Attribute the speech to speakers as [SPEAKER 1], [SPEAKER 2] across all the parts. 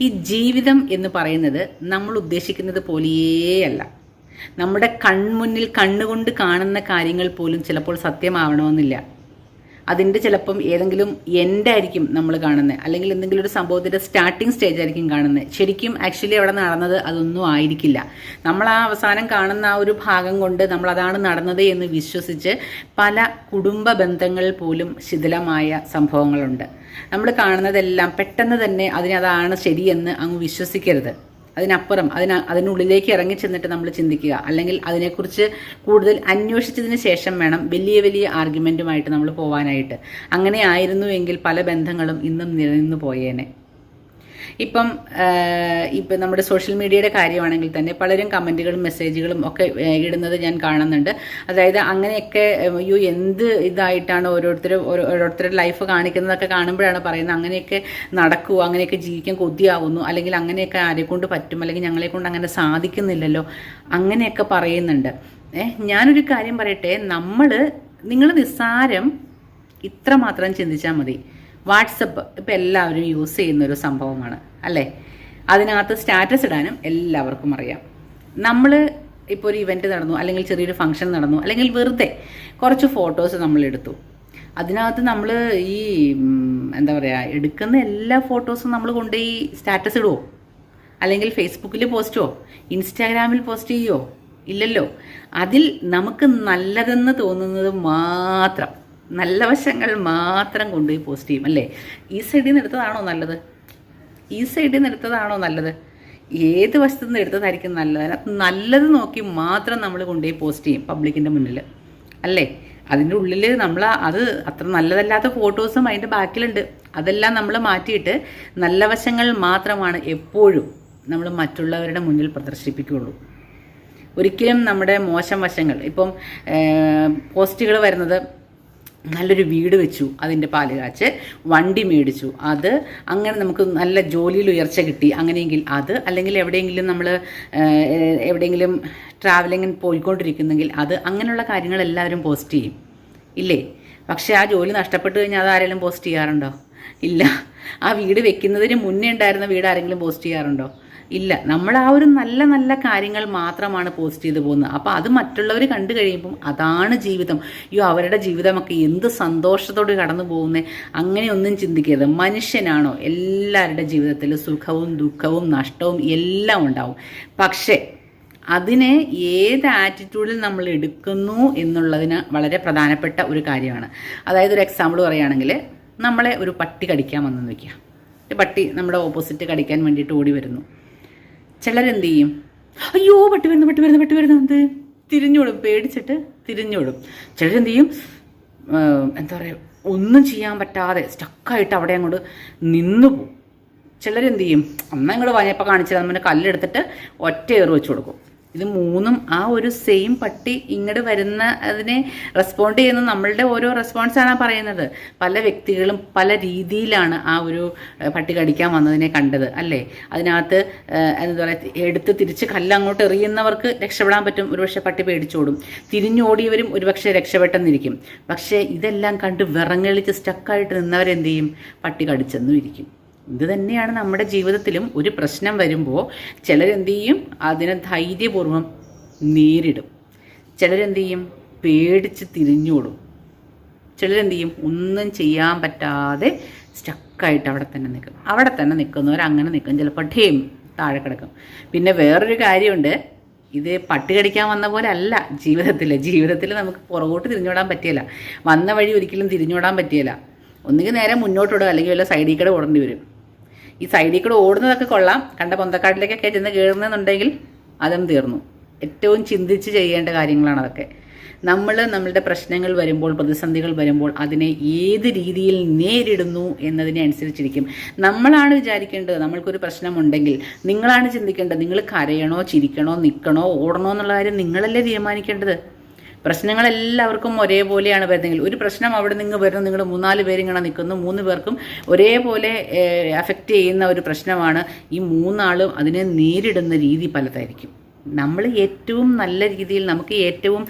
[SPEAKER 1] ഈ ജീവിതം എന്ന് പറയുന്നത് നമ്മൾ ഉദ്ദേശിക്കുന്നത് പോലെയല്ല. നമ്മുടെ കൺമുന്നിൽ കണ്ണുകൊണ്ട് കാണുന്ന കാര്യങ്ങൾ പോലും ചിലപ്പോൾ സത്യമാവണമെന്നില്ല. അതിന്റെ ചിലപ്പം ഏതെങ്കിലും എൻഡ് ആയിരിക്കും നമ്മൾ കാണുന്നത് അല്ലെങ്കിൽ എന്തെങ്കിലും ഒരു സംഭവത്തിന്റെ സ്റ്റാർട്ടിംഗ് സ്റ്റേജ് ആയിരിക്കും കാണുന്നത് ശരിക്കും ആക്ച്വലി അവിടെ നടന്നത് അതൊന്നും ആയിരിക്കില്ല. നമ്മൾ ആ അവസാനം കാണുന്ന ആ ഒരു ഭാഗം കൊണ്ട് നമ്മൾ അതാണ് നടന്നത് എന്ന് വിശ്വസിച്ച് പല കുടുംബ ബന്ധങ്ങൾ പോലും ശിഥിലമായ സംഭവങ്ങളുണ്ട്. നമ്മൾ കാണുന്നതെല്ലാം പെട്ടെന്ന് തന്നെ അതിനതാണ് ശരിയെന്ന് അങ്ങ് വിശ്വസിക്കരുത്. അതിനപ്പുറം അതിന് അതിനുള്ളിലേക്ക് ഇറങ്ങി ചെന്നിട്ട് നമ്മൾ ചിന്തിക്കുക. അല്ലെങ്കിൽ അതിനെക്കുറിച്ച് കൂടുതൽ അന്വേഷിച്ചതിന് ശേഷം വേണം വലിയ വലിയ ആർഗ്യുമെന്റുമായിട്ട് നമ്മൾ പോവാനായിട്ട്. അങ്ങനെ ആയിരുന്നുവെങ്കിൽ പല ബന്ധങ്ങളും ഇന്നും നിലനിന്ന് പോയേനെ. ഇപ്പം ഇപ്പം നമ്മുടെ സോഷ്യൽ മീഡിയയുടെ കാര്യമാണെങ്കിൽ തന്നെ പലരും കമന്റുകളും മെസ്സേജുകളും ഒക്കെ ഇടുന്നത് ഞാൻ കാണുന്നുണ്ട്. അതായത് അങ്ങനെയൊക്കെ അയ്യോ എന്ത് ഇതായിട്ടാണ് ഓരോരുത്തർ ഓരോരുത്തരുടെ ലൈഫ് കാണിക്കുന്നതൊക്കെ കാണുമ്പോഴാണ് പറയുന്നത്. അങ്ങനെയൊക്കെ നടക്കുമോ അങ്ങനെയൊക്കെ ജീവിക്കാൻ കൊതിയാവുന്നു? അല്ലെങ്കിൽ അങ്ങനെയൊക്കെ ആരെ കൊണ്ട് പറ്റും? അല്ലെങ്കിൽ ഞങ്ങളെ കൊണ്ട് അങ്ങനെ സാധിക്കുന്നില്ലല്ലോ? അങ്ങനെയൊക്കെ പറയുന്നുണ്ട്. ഏഹ് ഞാനൊരു കാര്യം പറയട്ടെ. നമ്മൾ നിങ്ങൾ നിസ്സാരം ഇത്രമാത്രം ചിന്തിച്ചാൽ മതി. വാട്സപ്പ് ഇപ്പം എല്ലാവരും യൂസ് ചെയ്യുന്ന ഒരു സംഭവമാണ് അല്ലേ? അതിനകത്ത് സ്റ്റാറ്റസ് ഇടാനും എല്ലാവർക്കും അറിയാം. നമ്മൾ ഇപ്പോൾ ഒരു ഇവന്റ് നടന്നു അല്ലെങ്കിൽ ചെറിയൊരു ഫംഗ്ഷൻ നടന്നു അല്ലെങ്കിൽ വെറുതെ കുറച്ച് ഫോട്ടോസ് നമ്മൾ എടുത്തു. അതിനകത്ത് നമ്മൾ ഈ എന്താ പറയുക എടുക്കുന്ന എല്ലാ ഫോട്ടോസും നമ്മൾ കൊണ്ടുപോയി സ്റ്റാറ്റസ് ഇടുമോ അല്ലെങ്കിൽ ഫേസ്ബുക്കിൽ പോസ്റ്റോ? ഇൻസ്റ്റാഗ്രാമിൽ പോസ്റ്റ് ചെയ്യുമോ ഇല്ലല്ലോ. അതിൽ നമുക്ക് നല്ലതെന്ന് തോന്നുന്നത് മാത്രം. നല്ല വശങ്ങൾ മാത്രം കൊണ്ടുപോയി പോസ്റ്റ് ചെയ്യും അല്ലേ? ഈ സൈഡിൽ നിന്ന് എടുത്തതാണോ നല്ലത്? ഈ സൈഡിൽ നിന്ന് എടുത്തതാണോ നല്ലത്? ഏത് വശത്തു നിന്ന് എടുത്തതായിരിക്കും നല്ലത്? അതിനകത്ത് നല്ലത് നോക്കി മാത്രം നമ്മൾ കൊണ്ടുപോയി പോസ്റ്റ് ചെയ്യും പബ്ലിക്കിന്റെ മുന്നിൽ അല്ലേ? അതിന്റെ ഉള്ളിൽ നമ്മൾ അത് അത്ര നല്ലതല്ലാത്ത ഫോട്ടോസും അതിന്റെ ബാക്കിലുണ്ട്. അതെല്ലാം നമ്മൾ മാറ്റിയിട്ട് നല്ല വശങ്ങൾ മാത്രമാണ് എപ്പോഴും നമ്മൾ മറ്റുള്ളവരുടെ മുന്നിൽ പ്രദർശിപ്പിക്കുകയുള്ളൂ ഒരിക്കലും നമ്മുടെ മോശം വശങ്ങൾ ഇപ്പം പോസ്റ്റുകൾ വരുന്നത് നല്ലൊരു വീട് വെച്ചു അതിന്റെ പാൽ കാച്ച് വണ്ടി മേടിച്ചു. അത് അങ്ങനെ നമുക്ക് നല്ല ജോലിയിൽ ഉയർച്ച കിട്ടി. അങ്ങനെയെങ്കിൽ അത് അല്ലെങ്കിൽ എവിടെയെങ്കിലും നമ്മൾ എവിടെയെങ്കിലും ട്രാവലിങ്ങിന് പോയിക്കൊണ്ടിരിക്കുന്നെങ്കിൽ അത് അങ്ങനെയുള്ള കാര്യങ്ങൾ എല്ലാവരും പോസ്റ്റ് ചെയ്യും. ഇല്ലേ? പക്ഷേ ആ ജോലി നഷ്ടപ്പെട്ട് കഴിഞ്ഞാൽ അത് ആരെങ്കിലും പോസ്റ്റ് ചെയ്യാറുണ്ടോ? ഇല്ല. ആ വീട് വെക്കുന്നതിന് മുന്നേ ഉണ്ടായിരുന്ന വീട് ആരെങ്കിലും പോസ്റ്റ് ചെയ്യാറുണ്ടോ? ഇല്ല. നമ്മൾ ആ ഒരു നല്ല നല്ല കാര്യങ്ങൾ മാത്രമാണ് പോസ്റ്റ് ചെയ്തു പോകുന്നത്. അപ്പോൾ അത് മറ്റുള്ളവർ കണ്ടു കഴിയുമ്പം അതാണ് ജീവിതം. അയ്യോ അവരുടെ ജീവിതമൊക്കെ എന്ത് സന്തോഷത്തോട് കടന്നു പോകുന്നത് അങ്ങനെയൊന്നും ചിന്തിക്കരുത്. മനുഷ്യനാണോ? എല്ലാവരുടെ ജീവിതത്തിൽ സുഖവും ദുഃഖവും നഷ്ടവും എല്ലാം ഉണ്ടാവും. പക്ഷേ അതിനെ ഏത് ആറ്റിറ്റ്യൂഡിൽ നമ്മൾ എടുക്കുന്നു എന്നുള്ളതിന് വളരെ പ്രധാനപ്പെട്ട ഒരു കാര്യമാണ്. അതായത് ഒരു എക്സാമ്പിൾ പറയുകയാണെങ്കിൽ നമ്മളെ ഒരു പട്ടി കടിക്കാൻ വന്നെന്ന് വയ്ക്കുക പട്ടി നമ്മുടെ ഓപ്പോസിറ്റ് കടിക്കാൻ വേണ്ടിയിട്ട് ഓടി വരുന്നു. ചിലരെന്ത് ചെയ്യും അയ്യോ പട്ടി വരുന്നു പട്ടി വരുന്നു പട്ടി വരുന്നു. എന്ത്? തിരിഞ്ഞോടും പേടിച്ചിട്ട് തിരിഞ്ഞോടും. ചിലരെന്ത് ചെയ്യും എന്താ പറയുക ഒന്നും ചെയ്യാൻ പറ്റാതെ സ്റ്റക്കായിട്ട് അവിടെ അങ്ങോട്ട് നിന്നു പോകും. ചിലരെന്ത് ചെയ്യും അമ്മ ഇങ്ങോട്ട് വാങ്ങിയപ്പോൾ കാണിച്ചത് നമ്മുടെ കല്ലെടുത്തിട്ട് ഒറ്റ ഏറ് വെച്ച് കൊടുക്കും. ഇത് മൂന്നും ആ ഒരു സെയിം പട്ടി ഇങ്ങോട്ട് വരുന്ന അതിനെ റെസ്പോണ്ട് ചെയ്യുന്ന നമ്മളുടെ ഓരോ റെസ്പോൺസാണ് പറയുന്നത്. പല വ്യക്തികളും പല രീതിയിലാണ് ആ ഒരു പട്ടി കടിക്കാൻ വന്നതിനെ കണ്ടത് അല്ലേ? അതിനകത്ത് എന്താ പറയുക എടുത്ത് തിരിച്ച് കല്ലങ്ങോട്ട് എറിയുന്നവർക്ക് രക്ഷപ്പെടാൻ പറ്റും. ഒരുപക്ഷെ പട്ടി പേടിച്ചോടും. തിരിഞ്ഞോടിയവരും ഒരുപക്ഷെ രക്ഷപ്പെട്ടെന്നിരിക്കും. പക്ഷേ ഇതെല്ലാം കണ്ട് വിറങ്ങളിച്ച് സ്റ്റക്കായിട്ട് നിന്നവരെന്ത് ചെയ്യും? പട്ടി കടിച്ചെന്നും ഇരിക്കും. ഇത് തന്നെയാണ് നമ്മുടെ ജീവിതത്തിലും ഒരു പ്രശ്നം വരുമ്പോൾ ചിലരെന്ത് ചെയ്യും അതിനെ ധൈര്യപൂർവം നേരിടും. ചിലരെന്ത് ചെയ്യും പേടിച്ച് തിരിഞ്ഞോടും. ചിലരെന്ത് ചെയ്യും ഒന്നും ചെയ്യാൻ പറ്റാതെ സ്റ്റക്കായിട്ട് അവിടെ തന്നെ നിൽക്കും. അവിടെ തന്നെ നിൽക്കുന്നവർ അങ്ങനെ നിൽക്കും. ചിലപ്പോൾ ഠേം താഴെ കിടക്കും. പിന്നെ വേറൊരു കാര്യമുണ്ട്. ഇത് പട്ടി കടിക്കാൻ വന്ന പോലെ അല്ല ജീവിതത്തിൽ ജീവിതത്തിൽ നമുക്ക് പുറകോട്ട് തിരിഞ്ഞോടാൻ പറ്റിയല്ല. വന്ന വഴി ഒരിക്കലും തിരിഞ്ഞോടാൻ പറ്റിയല്ല. ഒന്നുകിൽ നേരെ മുന്നോട്ടോടുക അല്ലെങ്കിൽ വല്ല സൈഡിൽ കൂടെ ഓടേണ്ടി വരും. ഈ സൈഡിൽ കൂടെ ഓടുന്നതൊക്കെ കൊള്ളാം. കണ്ട പൊന്തക്കാട്ടിലേക്കൊക്കെ ചെന്ന് കയറുന്നെന്നുണ്ടെങ്കിൽ അതും തീർന്നു. ഏറ്റവും ചിന്തിച്ച് ചെയ്യേണ്ട കാര്യങ്ങളാണ് അതൊക്കെ. നമ്മൾ നമ്മളുടെ പ്രശ്നങ്ങൾ വരുമ്പോൾ പ്രതിസന്ധികൾ വരുമ്പോൾ അതിനെ ഏത് രീതിയിൽ നേരിടുന്നു എന്നതിനെ അനുസരിച്ചിരിക്കും. നമ്മളാണ് വിചാരിക്കേണ്ടത് നമ്മൾക്കൊരു പ്രശ്നമുണ്ടെങ്കിൽ നിങ്ങളാണ് ചിന്തിക്കേണ്ടത് നിങ്ങൾ കരയണോ ചിരിക്കണോ നിൽക്കണോ ഓടണോ എന്നുള്ള കാര്യം നിങ്ങളല്ലേ തീരുമാനിക്കേണ്ടത്. പ്രശ്നങ്ങൾ എല്ലാവർക്കും ഒരേപോലെയാണ് വരുന്നതെങ്കിൽ ഒരു പ്രശ്നം അവിടെ നിന്ന് വരുന്നത് നിങ്ങൾ മൂന്നാൽ പേരിങ്ങനെ നിൽക്കുന്നു മൂന്ന് പേർക്കും ഒരേപോലെ അഫക്റ്റ് ചെയ്യുന്ന ഒരു പ്രശ്നമാണ്. ഈ മൂന്നാളും അതിനെ നേരിടുന്ന രീതി പലതായിരിക്കും. നമ്മൾ ഏറ്റവും നല്ല രീതിയിൽ നമുക്ക് ഏറ്റവും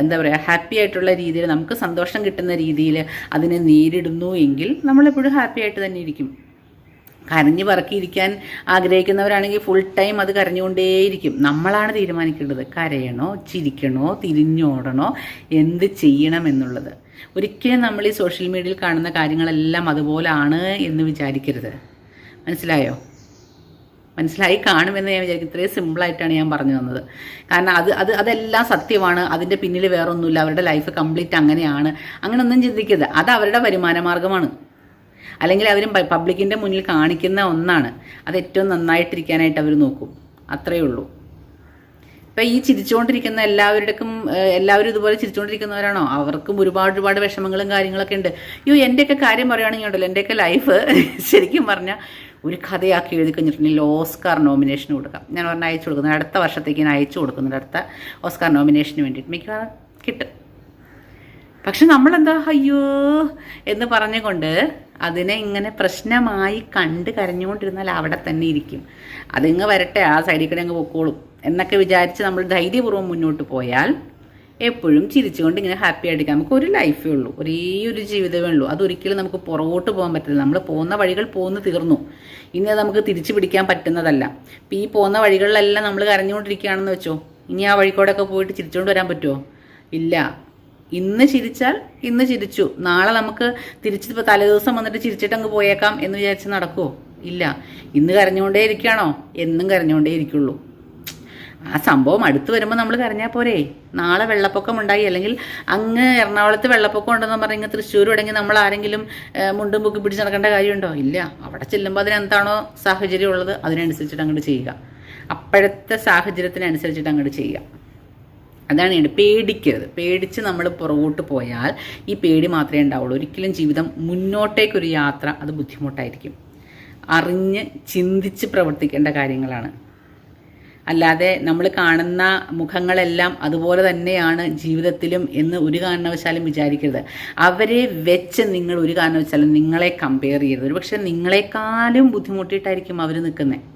[SPEAKER 1] എന്താ പറയുക ഹാപ്പി ആയിട്ടുള്ള രീതിയിൽ നമുക്ക് സന്തോഷം കിട്ടുന്ന രീതിയിൽ അതിനെ നേരിടുന്നു എങ്കിൽ നമ്മളെപ്പോഴും ഹാപ്പി ആയിട്ട് തന്നെ ഇരിക്കും. കരഞ്ഞു പറക്കിയിരിക്കാൻ ആഗ്രഹിക്കുന്നവരാണെങ്കിൽ ഫുൾ ടൈം അത് കരഞ്ഞുകൊണ്ടേയിരിക്കും. നമ്മളാണ് തീരുമാനിക്കേണ്ടത്. കരയണോ ചിരിക്കണോ തിരിഞ്ഞോടണോ എന്ത് ചെയ്യണം എന്നുള്ളത്. ഒരിക്കലും നമ്മൾ ഈ സോഷ്യൽ മീഡിയയിൽ കാണുന്ന കാര്യങ്ങളെല്ലാം അതുപോലാണ് എന്ന് വിചാരിക്കരുത്. മനസ്സിലായോ? മനസ്സിലായി കാണുമെന്ന് ഞാൻ വിചാരിക്കും. ഇത്രയും സിമ്പിളായിട്ടാണ് ഞാൻ പറഞ്ഞു തന്നത്. കാരണം അത് അത് അതെല്ലാം സത്യമാണ്. അതിന്റെ പിന്നിൽ വേറൊന്നുമില്ല. അവരുടെ ലൈഫ് കംപ്ലീറ്റ് അങ്ങനെയാണ്. അങ്ങനെയൊന്നും ചിന്തിക്കരുത്. അത് അവരുടെ വരുമാന മാർഗമാണ്. അല്ലെങ്കിൽ അവരും പബ്ലിക്കിന്റെ മുന്നിൽ കാണിക്കുന്ന ഒന്നാണ്. അത് ഏറ്റവും നന്നായിട്ടിരിക്കാനായിട്ട് അവർ നോക്കും. അത്രയേ ഉള്ളൂ. ഇപ്പം ഈ ചിരിച്ചുകൊണ്ടിരിക്കുന്ന എല്ലാവരുടെക്കും എല്ലാവരും ഇതുപോലെ ചിരിച്ചുകൊണ്ടിരിക്കുന്നവരാണോ? അവർക്കും ഒരുപാട് ഒരുപാട് വിഷമങ്ങളും കാര്യങ്ങളൊക്കെ ഉണ്ട്. അയ്യോ എന്റെയൊക്കെ കാര്യം പറയുകയാണെങ്കിൽ ഉണ്ടല്ലോ എന്റെയൊക്കെ ലൈഫ് ശരിക്കും പറഞ്ഞാൽ ഒരു കഥയാക്കി എഴുതി കഴിഞ്ഞിട്ടുണ്ടെങ്കിൽ ഓസ്കാർ നോമിനേഷൻ കൊടുക്കാം. ഞാൻ പറഞ്ഞാൽ അയച്ചു കൊടുക്കുന്നത് അടുത്ത വർഷത്തേക്ക് ഞാൻ അയച്ചു കൊടുക്കുന്നുണ്ട് അടുത്ത ഓസ്കാർ നോമിനേഷന് വേണ്ടിയിട്ട്. മിക്കവാറും കിട്ടും. പക്ഷെ നമ്മളെന്താ അയ്യോ എന്ന് പറഞ്ഞുകൊണ്ട് അതിനെ ഇങ്ങനെ പ്രശ്നമായി കണ്ട് കരഞ്ഞുകൊണ്ടിരുന്നാൽ അവിടെ തന്നെ ഇരിക്കും. അതിങ്ങ് വരട്ടെ ആ സൈഡിൽ കൂടെ അങ്ങ് പൊക്കോളും എന്നൊക്കെ വിചാരിച്ച് നമ്മൾ ധൈര്യപൂർവം മുന്നോട്ട് പോയാൽ എപ്പോഴും ചിരിച്ചുകൊണ്ട് ഇങ്ങനെ ഹാപ്പി ആയിട്ടിരിക്കാം നമുക്ക് ഒരു ലൈഫേ ഉള്ളൂ ഒരേ ഒരു ജീവിതമേ ഉള്ളൂ. അതൊരിക്കലും നമുക്ക് പുറകോട്ട് പോകാൻ പറ്റില്ല നമ്മൾ പോകുന്ന വഴികൾ പോന്ന് തീർന്നു. ഇനി അത് നമുക്ക് തിരിച്ചു പിടിക്കാൻ പറ്റുന്നതല്ല. ഇപ്പം ഈ പോകുന്ന വഴികളിലെല്ലാം നമ്മൾ കരഞ്ഞുകൊണ്ടിരിക്കുകയാണെന്ന് വെച്ചോ ഇനി ആ വഴിക്കോടൊക്കെ പോയിട്ട് ചിരിച്ചുകൊണ്ട് വരാൻ പറ്റുമോ ഇല്ല. ഇന്ന് ചിരിച്ചാൽ ഇന്ന് ചിരിച്ചു. നാളെ നമുക്ക് തിരിച്ച് ഇപ്പോൾ തലേദിവസം വന്നിട്ട് ചിരിച്ചിട്ട് അങ്ങ് പോയേക്കാം എന്ന് വിചാരിച്ച് നടക്കുമോ ഇല്ല. ഇന്ന് കരഞ്ഞുകൊണ്ടേ ഇരിക്കുകയാണോ? എന്നും കരഞ്ഞുകൊണ്ടേ ഇരിക്കുള്ളൂ. ആ സംഭവം അടുത്ത് വരുമ്പോൾ നമ്മൾ കരഞ്ഞാൽ പോരെ? നാളെ വെള്ളപ്പൊക്കം ഉണ്ടായി. അല്ലെങ്കിൽ അങ്ങ് എറണാകുളത്ത് വെള്ളപ്പൊക്കം ഉണ്ടെന്ന് പറഞ്ഞാൽ തൃശ്ശൂർ ഇടങ്ങി നമ്മൾ ആരെങ്കിലും മുണ്ടും പൊക്കി പിടിച്ച് നടക്കേണ്ട കാര്യമുണ്ടോ? ഇല്ല. അവിടെ ചെല്ലുമ്പോൾ അതിനെന്താണോ സാഹചര്യം ഉള്ളത് അതിനനുസരിച്ചിട്ട് അങ്ങോട്ട് ചെയ്യുക. അപ്പോഴത്തെ സാഹചര്യത്തിനനുസരിച്ചിട്ട് അങ്ങോട്ട് ചെയ്യുക. അതാണ് ഞാൻ പേടിക്കരുത്. പേടിച്ച് നമ്മൾ പുറകോട്ട് പോയാൽ ഈ പേടി മാത്രമേ ഉണ്ടാവുള്ളൂ. ഒരിക്കലും ജീവിതം മുന്നോട്ടേക്കൊരു യാത്ര അത് ബുദ്ധിമുട്ടായിരിക്കും. അറിഞ്ഞ് ചിന്തിച്ച് പ്രവർത്തിക്കേണ്ട കാര്യങ്ങളാണ്. അല്ലാതെ നമ്മൾ കാണുന്ന മുഖങ്ങളെല്ലാം അതുപോലെ തന്നെയാണ് ജീവിതത്തിലും എന്ന് ഒരു കാരണവശാലും വിചാരിക്കരുത്. അവരെ വെച്ച് നിങ്ങൾ ഒരു കാരണവശാലും നിങ്ങളെ കമ്പയർ ചെയ്യരുത്. പക്ഷേ നിങ്ങളെക്കാളും ബുദ്ധിമുട്ടിയിട്ടായിരിക്കും അവർ നിൽക്കുന്നത്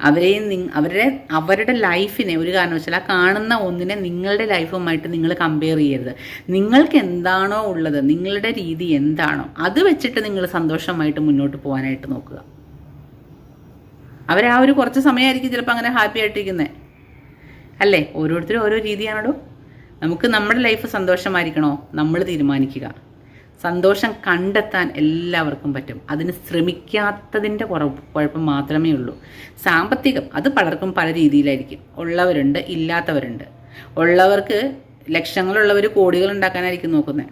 [SPEAKER 1] അവരെയും അവരുടെ അവരുടെ ലൈഫിനെ ഒരു കാരണവശാലും ആ കാണുന്ന ഒന്നിനെ നിങ്ങളുടെ ലൈഫുമായിട്ട് നിങ്ങൾ കമ്പയർ ചെയ്യരുത്. നിങ്ങൾക്ക് എന്താണോ ഉള്ളത് നിങ്ങളുടെ രീതി എന്താണോ അത് വെച്ചിട്ട് നിങ്ങൾ സന്തോഷമായിട്ട് മുന്നോട്ട് പോകാനായിട്ട് നോക്കുക. അവരാ ഒരു കുറച്ച് സമയമായിരിക്കും ചിലപ്പോൾ അങ്ങനെ ഹാപ്പി ആയിട്ടിരിക്കുന്നത് അല്ലേ? ഓരോരുത്തരും ഓരോ രീതിയാണല്ലോ. നമുക്ക് നമ്മുടെ ലൈഫ് സന്തോഷമായിരിക്കണോ? നമ്മൾ തീരുമാനിക്കുക. സന്തോഷം കണ്ടെത്താൻ എല്ലാവർക്കും പറ്റും. അതിന് ശ്രമിക്കാത്തതിന്റെ കുറവ് കുഴപ്പം മാത്രമേ ഉള്ളൂ. സാമ്പത്തികം അത് പലർക്കും പല രീതിയിലായിരിക്കും. ഉള്ളവരുണ്ട് ഇല്ലാത്തവരുണ്ട്. ഉള്ളവർക്ക് ലക്ഷങ്ങളുള്ളവർ കോടികൾ ഉണ്ടാക്കാനായിരിക്കും നോക്കുന്നത്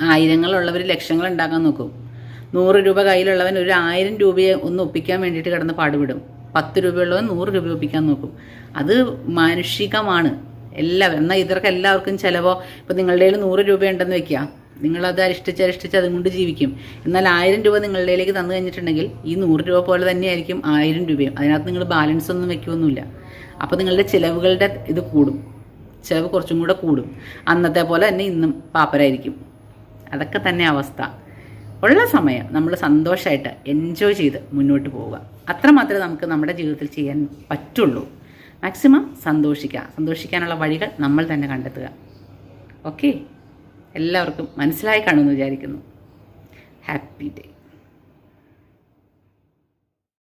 [SPEAKER 1] ആയിരങ്ങളുള്ളവർ ലക്ഷങ്ങൾ ഉണ്ടാക്കാൻ നോക്കും. നൂറ് രൂപ കയ്യിലുള്ളവൻ ഒരു ആയിരം രൂപയെ ഒന്ന് ഒപ്പിക്കാൻ വേണ്ടിയിട്ട് കിടന്ന് പാടുപെടും. പത്ത് രൂപയുള്ളവൻ നൂറ് രൂപ ഒപ്പിക്കാൻ നോക്കും. അത് മാനുഷികമാണ്. എല്ലാവരും എന്നാൽ ഇവർക്ക് എല്ലാവർക്കും ചിലവോ? ഇപ്പം നിങ്ങളുടെ കയ്യിൽ നൂറ് രൂപയുണ്ടെന്ന് വെക്കുക നിങ്ങളത് അരിഷ്ടിച്ച് അരിഷ്ടിച്ച് അതും കൊണ്ട് ജീവിക്കും. എന്നാൽ ആയിരം രൂപ നിങ്ങളുടെയിലേക്ക് തന്നു കഴിഞ്ഞിട്ടുണ്ടെങ്കിൽ ഈ നൂറ് രൂപ പോലെ തന്നെയായിരിക്കും ആയിരം രൂപയും. അതിനകത്ത് നിങ്ങൾ ബാലൻസ് ഒന്നും വെക്കുകയൊന്നുമില്ല അപ്പോൾ നിങ്ങളുടെ ചിലവുകളുടെ ഇത് കൂടും. ചിലവ് കുറച്ചും കൂടെ കൂടും. അന്നത്തെ പോലെ തന്നെ ഇന്നും പാപ്പരായിരിക്കും. അതൊക്കെ തന്നെ അവസ്ഥ. ഉള്ള സമയം നമ്മൾ സന്തോഷമായിട്ട് എൻജോയ് ചെയ്ത് മുന്നോട്ട് പോവുക. അത്രമാത്രമേ നമുക്ക് നമ്മുടെ ജീവിതത്തിൽ ചെയ്യാൻ പറ്റുള്ളൂ. മാക്സിമം സന്തോഷിക്കുക. സന്തോഷിക്കാനുള്ള വഴികൾ നമ്മൾ തന്നെ കണ്ടെത്തുക. ഓക്കെ എല്ലാവർക്കും മനസ്സിലായി കാണുമെന്ന് വിചാരിക്കുന്നു. Happy day